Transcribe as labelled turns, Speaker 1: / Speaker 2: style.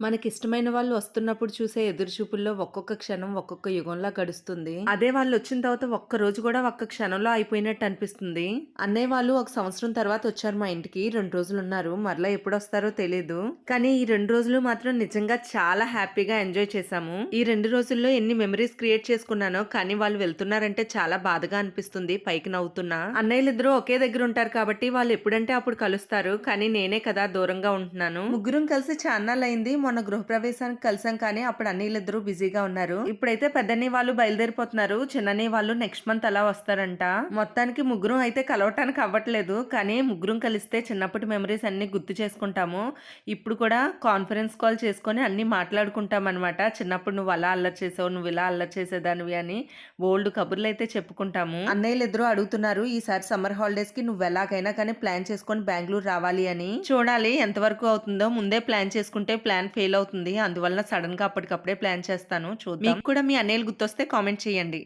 Speaker 1: మనకిష్టమైన వాళ్ళు వస్తున్నప్పుడు చూసే ఎదురుచూపుల్లో ఒక్కొక్క క్షణం ఒక్కొక్క యుగంలా గడుస్తుంది. అదే వాళ్ళొచ్చిన తర్వాత ఒక్క రోజు గూడా ఒక్క క్షణంలో అయిపోయినట్టు అనిపిస్తుంది. అన్నయ్య వాళ్ళు ఒక సంవత్సరం తర్వాత వచ్చారు మా ఇంటికి. 2 రోజులున్నారు. మరలా ఎప్పుడొస్తారో తెలీదు. కానీ ఈ 2 రోజులు మాత్రం నిజంగా చాలా హ్యాపీగా ఎంజాయ్ చేశాము. ఈ 2 రోజుల్లో ఎన్ని మెమరీస్ క్రియేట్ చేసుకున్నానో కానీ వాళ్ళు వెళ్తున్నారంటే చాలా బాధగా అనిపిస్తుంది పైకి నవ్వుతున్నా. అన్నయ్యలిద్దరూ ఒకే దగ్గర ఉంటారు కాబట్టి వాళ్ళు ఎప్పుడంటే అప్పుడు కలుస్తారు. కానీ నేనే కదా దూరంగా ఉంటున్నాను. ముగ్గురం కలిసి చాన్నాళ్ళయింది. మొన్న గృహప్రవేశానికి కలిసాం కానీ అప్పుడు అన్నయ్యలిద్దరూ బిజీగా ఉన్నారు. ఇప్పుడైతే పెద్దన్నయ్య వాళ్ళు బయలుదేరిపోతున్నారు. చిన్ననే వాళ్ళు నెక్స్ట్ మంత్ అలా వస్తారంట. మొత్తానికి ముగ్గురం అయితే కలవటానికి అవ్వట్లేదు. కానీ ముగ్గురం కలిస్తే చిన్నప్పటి మెమరీస్ అన్ని గుర్తు చేసుకుంటాము. ఇప్పుడు కూడా కాన్ఫరెన్స్ కాల్ చేసుకొని అన్ని మాట్లాడుకుంటాం అనమాట. చిన్నప్పుడు నువ్వు అలా అల్లరి చేసావు, నువ్వు ఇలా అల్లరి చేసేదానివి అని ఓల్డ్ కబుర్లు అయితే చెప్పుకుంటాము. అన్నయ్యలిద్దరూ అడుగుతున్నారు ఈసారి సమ్మర్ హాలిడేస్కి నువ్వు ఎలాగైనా కానీ ప్లాన్ చేసుకొని బెంగళూరు రావాలి అని. చూడాలి ఎంతవరకు అవుతుందో ముందే ప్లాన్ చేసుకుంటే ప్లాన్ ఫెయిల్ అవుతుంది. అందువలన సడన్గా అప్పటికప్పుడే ప్లాన్ చేస్తాను. చూద్దాం. మీకు కూడా మీ అన్నయ్యలు గుర్తొస్తే కామెంట్ చేయండి.